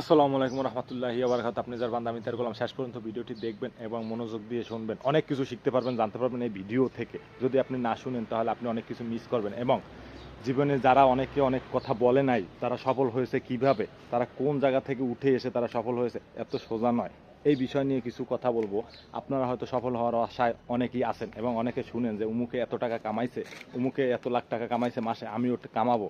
আসসালামু আলাইকুম রহমতুল্লাহি আবরকাত আপনি যার বান্দা, আমি তার গোলাম। শেষ পর্যন্ত ভিডিওটি দেখবেন এবং মনোযোগ দিয়ে শুনবেন। অনেক কিছু শিখতে পারবেন, জানতে পারবেন এই ভিডিও থেকে। যদি আপনি না শুনেন, তাহলে আপনি অনেক কিছু মিস করবেন। এবং জীবনে যারা অনেকে অনেক কথা বলে নাই, তারা সফল হয়েছে কীভাবে? তারা কোন জায়গা থেকে উঠে এসে তারা সফল হয়েছে, এত সোজা নয়। এই বিষয় নিয়ে কিছু কথা বলব। আপনারা হয়তো সফল হওয়ার আশায় অনেকেই আছেন এবং অনেকে শুনেন যে উমুকে এত টাকা কামাইছে, উমুকে এত লাখ টাকা কামাইছে, মাসে আমিও কামাবো।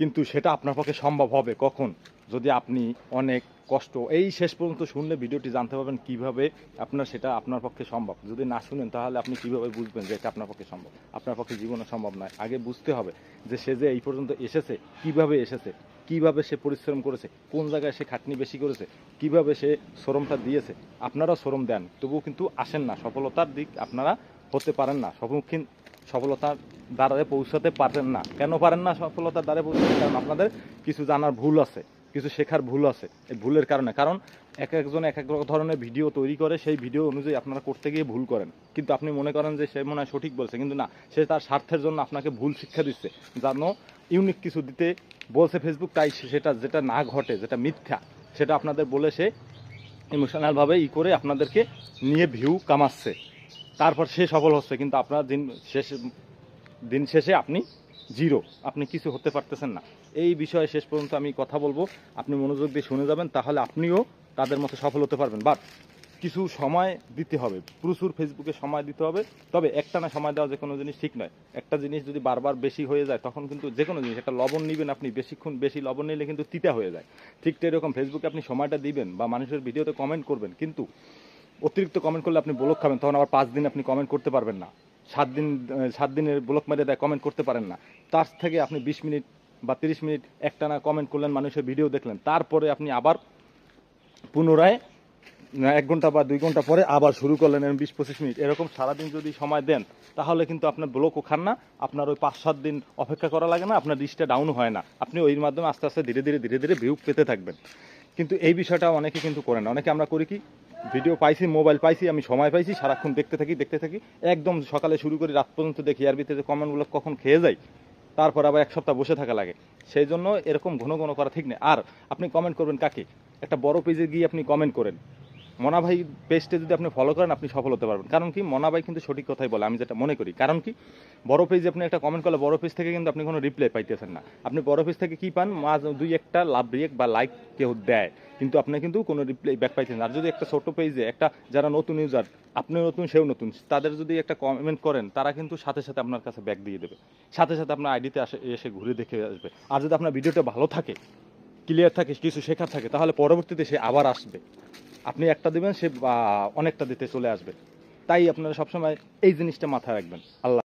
কিন্তু সেটা আপনার পক্ষে সম্ভব হবে কখন? যদি আপনি অনেক কষ্ট, এই শেষ পর্যন্ত শুনলে ভিডিওটি জানতে পারবেন কীভাবে আপনার সেটা আপনার পক্ষে সম্ভব। যদি না শুনেন, তাহলে আপনি কীভাবে বুঝবেন যে এটা আপনার পক্ষে সম্ভব? আপনার পক্ষে জীবনে সম্ভব নয়। আগে বুঝতে হবে যে সে যে এই পর্যন্ত এসেছে, কীভাবে এসেছে, কীভাবে সে পরিশ্রম করেছে, কোন জায়গায় সে খাটনি বেশি করেছে, কীভাবে সে শ্রমটা দিয়েছে, আপনারাও শ্রম দেন, তবুও কিন্তু আসেন না। সফলতার দিক আপনারা হতে পারেন না। সম্মুখীন সফলতার দ্বারে পৌঁছাতে পারেন না। কেন পারেন না সফলতার দ্বারে পৌঁছাতে? কারণ আপনাদের কিছু জানার ভুল আছে, কিছু শেখার ভুল আছে এই ভুলের কারণে। কারণ এক একজন এক এক ধরনের ভিডিও তৈরি করে, সেই ভিডিও অনুযায়ী আপনারা করতে গিয়ে ভুল করেন। কিন্তু আপনি মনে করেন যে সে মনে হয় সঠিক বলছে, কিন্তু না, সে তার স্বার্থের জন্য আপনাকে ভুল শিক্ষা দিচ্ছে। জানো ইউনিক কিছু দিতে বলছে ফেসবুক তাই সেটা, যেটা না ঘটে, যেটা মিথ্যা, সেটা আপনাদের বলে সে ইমোশনালভাবে ই করে আপনাদেরকে নিয়ে ভিউ কামাচ্ছে। তারপর সে সফল হচ্ছে, কিন্তু আপনার দিন শেষে দিন শেষে আপনি জিরো। আপনি কিছু হতে পারতেছেন না। এই বিষয়ে শেষ পর্যন্ত আমি কথা বলব। আপনি মনোযোগ দিয়ে শুনে যাবেন, তাহলে আপনিও তাদের মতো সফল হতে পারবেন। বাট কিছু সময় দিতে হবে। প্রচুর ফেসবুকে সময় দিতে হবে। তবে একটা না সময় দেওয়া যে কোনো জিনিস ঠিক নয়। একটা জিনিস যদি বারবার বেশি হয়ে যায়, তখন কিন্তু যে কোনো জিনিস, একটা লবণ নেবেন আপনি, বেশিক্ষণ বেশি লবণ নিলে কিন্তু তিতা হয়ে যায়। ঠিক এরকম ফেসবুকে আপনি সময়টা দিবেন বা মানুষের ভিডিওতে কমেন্ট করবেন, কিন্তু অতিরিক্ত কমেন্ট করলে আপনি ব্লক খাবেন, তখন আবার পাঁচ দিন আপনি কমেন্ট করতে পারবেন না। সাত দিন সাত দিনের ব্লক মেরে দেয় কমেন্ট করতে পারেন না। তার থেকে আপনি বিশ মিনিট বা তিরিশ মিনিট একটানা কমেন্ট করলেন, মানুষের ভিডিও দেখলেন। তারপরে আপনি আবার পুনরায় এক ঘণ্টা বা দুই ঘণ্টা পরে আবার শুরু করলেন এরকম বিশ পঁচিশ মিনিট। এরকম সারাদিন যদি সময় দেন, তাহলে কিন্তু আপনার ব্লকও খান না। আপনার ওই পাঁচ, সাত দিন অপেক্ষা করা লাগে না, আপনার রিচটা ডাউন হয় না। আপনি ওই মাধ্যমে আস্তে আস্তে ধীরে ধীরে ধীরে ধীরে ভিউ পেতে থাকবেন। কিন্তু এই বিষয়টা অনেকে কিন্তু করে না। অনেকে আমরা করি কি ভিডিও পাইছি, মোবাইল পাইছি, আমি সময় পাইছি, সারাক্ষণ দেখতে থাকি দেখতে থাকি। একদম সকালে শুরু করে, রাত পর্যন্ত দেখি, আর ভিতরে কমেন্টগুলো কখন খেয়ে যায় তারপর আবার এক সপ্তাহ বসে থাকা লাগে। সেই জন্য এরকম ঘন ঘন করা ঠিক নেই। আর আপনি কমেন্ট করবেন কাকে? একটা বড় পেজে গিয়ে আপনি কমেন্ট করেন। মনা ভাই পেজটা যদি আপনি ফলো করেন, আপনি সফল হতে পারবেন। কারণ কি? মনা ভাই কিন্তু সঠিক কথাই বলে, আমি যেটা মনে করি। কারণ কি? বড় পেজে আপনি একটা কমেন্ট করলে বড় পেজ থেকে কিন্তু আপনি কোনো রিপ্লাই পাইতেছেন না। আপনি বড় পেজ থেকে কি পান? মাঝ দুই একটা লাভ রিয়েক বা লাইক কেউ দেয়। কিন্তু আপনি কিন্তু কোনো রিপ্লাই ব্যাক পাইতেছেন না। আর যদি একটা ছোট পেজে একটা যারা নতুন ইউজার আপনি নতুন, সেও নতুন, তাদের যদি একটা কমেন্ট করেন, তারা কিন্তু সাথে সাথে আপনার কাছে ব্যাক দিয়ে দেবে। সাথে সাথে আপনার আইডিতে আসে, এসে ঘুরে দেখে আসবে। আর যদি আপনার ভিডিওটা ভালো থাকে ক্লিয়ার থাকে, কিছু শেখার থাকে, তাহলে পরবর্তীতে সে আবার আসবে। আপনি একটা দেবেন, সে অনেকটা দিতে চলে আসবে। তাই আপনারা সবসময় এই জিনিসটা মাথায় রাখবেন। আল্লাহ